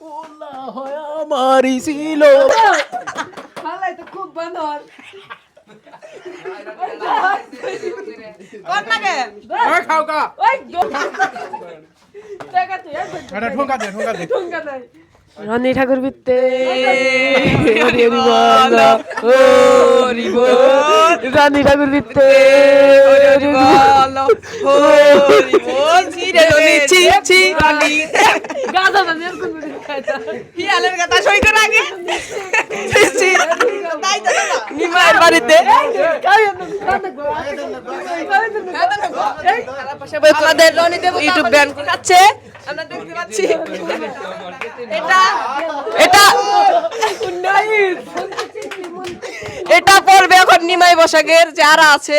OLA হয় আমারই ছিল। হালাই তো খুব বানর। রনি ঠাকুর বিত্তে রানী ঠাকুর দিতে হিয়ালের কথা সই করে আগে নিমায়ের বাড়িতে আমাদের রনি দেব ইউটিউব খাচ্ছে আমরা দেখতে পাচ্ছি এটা এটা এটা পড়বে এখন নিমাই বসাকের যারা আছে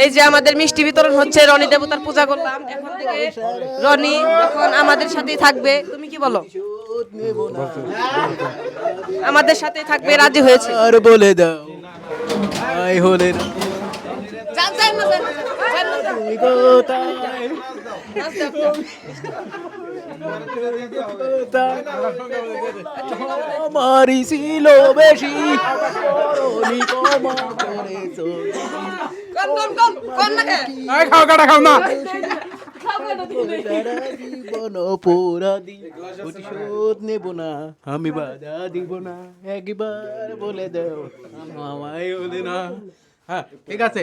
এই যে আমাদের মিষ্টি বিতরণ হচ্ছে রনি দেবতার পূজা করলাম। এখন থেকে রনি এখন আমাদের সাথেই থাকবে তুমি কি বলো? আমাদের সাথেই থাকবে রাজি হয়েছে। আর বলে দাও আই হলে আমারই ছিল বেশি। খাও কাটা খাও না নেব না আমি বাধা দিব না একবার বলে দেও আমায় না হ্যাঁ ঠিক আছে